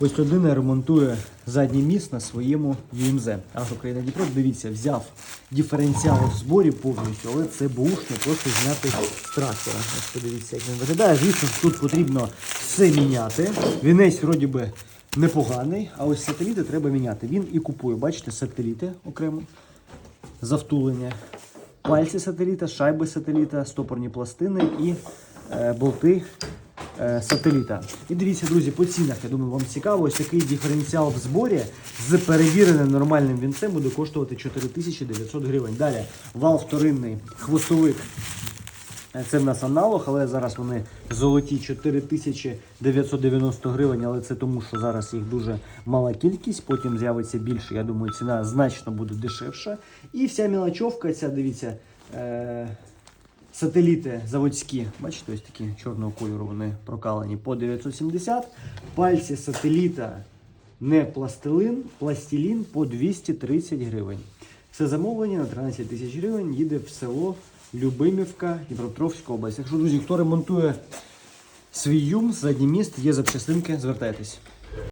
Ось людина ремонтує задній міст на своєму ЮМЗ. Аж Україна Дніпро, дивіться, взяв диференціал в зборі повністю, але це бушне просто зняти з трактора. Ось подивіться, як він виглядає. Звісно, тут потрібно все міняти. Вінець вроді би непоганий, а ось сателіти треба міняти. Він і купує, бачите, сателіти окремо завтулення, пальці сателіта, шайби сателіта, стопорні пластини і е, болти сателіта. І дивіться, друзі, по цінах, я думаю, вам цікаво. Ось такий диференціал в зборі з перевіреним нормальним вінцем буде коштувати 4900 гривень. Далі вал вторинний хвостовик. Е, Це в нас аналог, але зараз вони золоті 4990 гривень, але це тому, що зараз їх дуже мала кількість, потім з'явиться більше. Я думаю, ціна значно буде дешевша. І вся мілочовка, ця, дивіться, е- сателіти заводські, бачите, ось такі чорного кольору вони прокалені по 970. Пальці сателіта не пластилин, пластилін по 230 гривень. Все замовлення на 13 тисяч гривень їде в село Любимівка, Дніпропетровська область. Якщо, друзі, хто ремонтує свій юм, задній міст, є запчастинки, звертайтесь.